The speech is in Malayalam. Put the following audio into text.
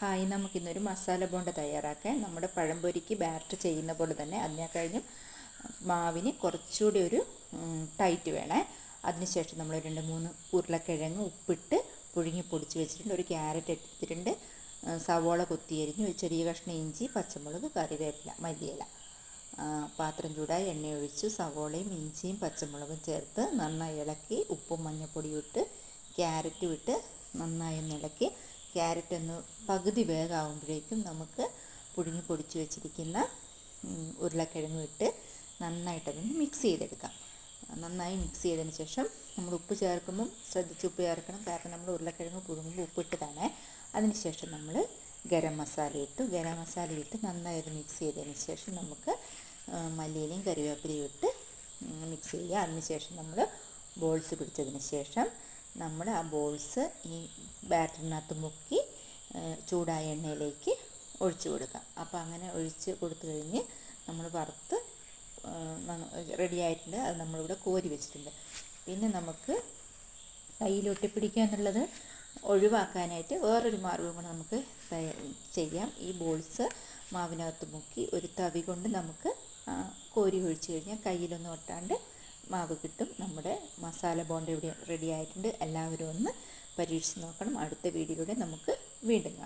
ഹായ് നമുക്കിന്നൊരു മസാല ബോണ്ട തയ്യാറാക്കാൻ നമ്മുടെ പഴംപൊരിക്ക് ബാറ്റർ ചെയ്യുന്ന പോലെ തന്നെ അതിനെ കഴിഞ്ഞും മാവിന് കുറച്ചുകൂടി ഒരു ടൈറ്റ് വേണേ. അതിനുശേഷം നമ്മൾ രണ്ട് മൂന്ന് ഉരുളക്കിഴങ്ങ് ഉപ്പിട്ട് പുഴുങ്ങി പൊടിച്ച് വെച്ചിട്ടുണ്ട്. ഒരു ക്യാരറ്റ് എടുത്തിട്ടുണ്ട്. സവോള കൊത്തിയരിഞ്ഞ് ഒരു ചെറിയ കഷ്ണം ഇഞ്ചി പച്ചമുളക് കറിവേപ്പില മല്ലിയില. പാത്രം ചൂടായി എണ്ണ ഒഴിച്ച് സവോളയും ഇഞ്ചിയും പച്ചമുളകും ചേർത്ത് നന്നായി ഇളക്കി ഉപ്പും മഞ്ഞൾപ്പൊടിയും ഇട്ട് ക്യാരറ്റും ഇട്ട് നന്നായി ഇളക്കി ക്യാരറ്റ് ഒന്ന് പകുതി വേഗമാകുമ്പോഴേക്കും നമുക്ക് പുഴുങ്ങി പൊടിച്ച് വെച്ചിരിക്കുന്ന ഉരുളക്കിഴങ്ങ് ഇട്ട് നന്നായിട്ടതൊന്ന് മിക്സ് ചെയ്തെടുക്കാം. നന്നായി മിക്സ് ചെയ്തതിന് ശേഷം നമ്മൾ ഉപ്പ് ചേർക്കുമ്പം ശ്രദ്ധിച്ച് ഉപ്പ് ചേർക്കണം. കാരണം നമ്മൾ ഉരുളക്കിഴങ്ങ് പുഴുങ്ങുമ്പോൾ ഉപ്പിട്ടതാണ് അതിനുശേഷം നമ്മൾ ഗരം മസാല ഇട്ടു. ഗരം മസാല ഇട്ട് നന്നായി അത് മിക്സ് ചെയ്തതിന് ശേഷം നമുക്ക് മല്ലിയിലയും കറിവേപ്പിലയും ഇട്ട് മിക്സ് ചെയ്യുക. അതിനുശേഷം നമ്മൾ ബോൾസ് പിടിച്ചതിന് ശേഷം നമ്മൾ ആ ബോൾസ് ഈ ബാറ്ററിനകത്ത് മുക്കി ചൂടായ എണ്ണയിലേക്ക് ഒഴിച്ചു കൊടുക്കാം. അപ്പോൾ അങ്ങനെ ഒഴിച്ച് കൊടുത്തു കഴിഞ്ഞ് നമ്മൾ വറുത്ത് റെഡി ആയിട്ടുണ്ട്. അത് നമ്മളിവിടെ കോരി വെച്ചിട്ടുണ്ട്. പിന്നെ നമുക്ക് കയ്യിലൊട്ടി പിടിക്കുക എന്നുള്ളത് ഒഴിവാക്കാനായിട്ട് വേറൊരു മാർഗം കൂടെ നമുക്ക് ചെയ്യാം. ഈ ബോൾസ് മാവിനകത്ത് മുക്കി ഒരു തവി കൊണ്ട് നമുക്ക് കോരി ഒഴിച്ചു കഴിഞ്ഞാൽ കയ്യിലൊന്നും ഒട്ടാണ്ട് മാവ് കിട്ടും. നമ്മുടെ മസാല ബോണ്ട ഇവിടെ റെഡി ആയിട്ടുണ്ട്. എല്ലാവരും ഒന്ന് പരീക്ഷിച്ച് നോക്കണം. അടുത്ത വീഡിയോയിലൂടെ നമുക്ക് വീണ്ടും കാണാം.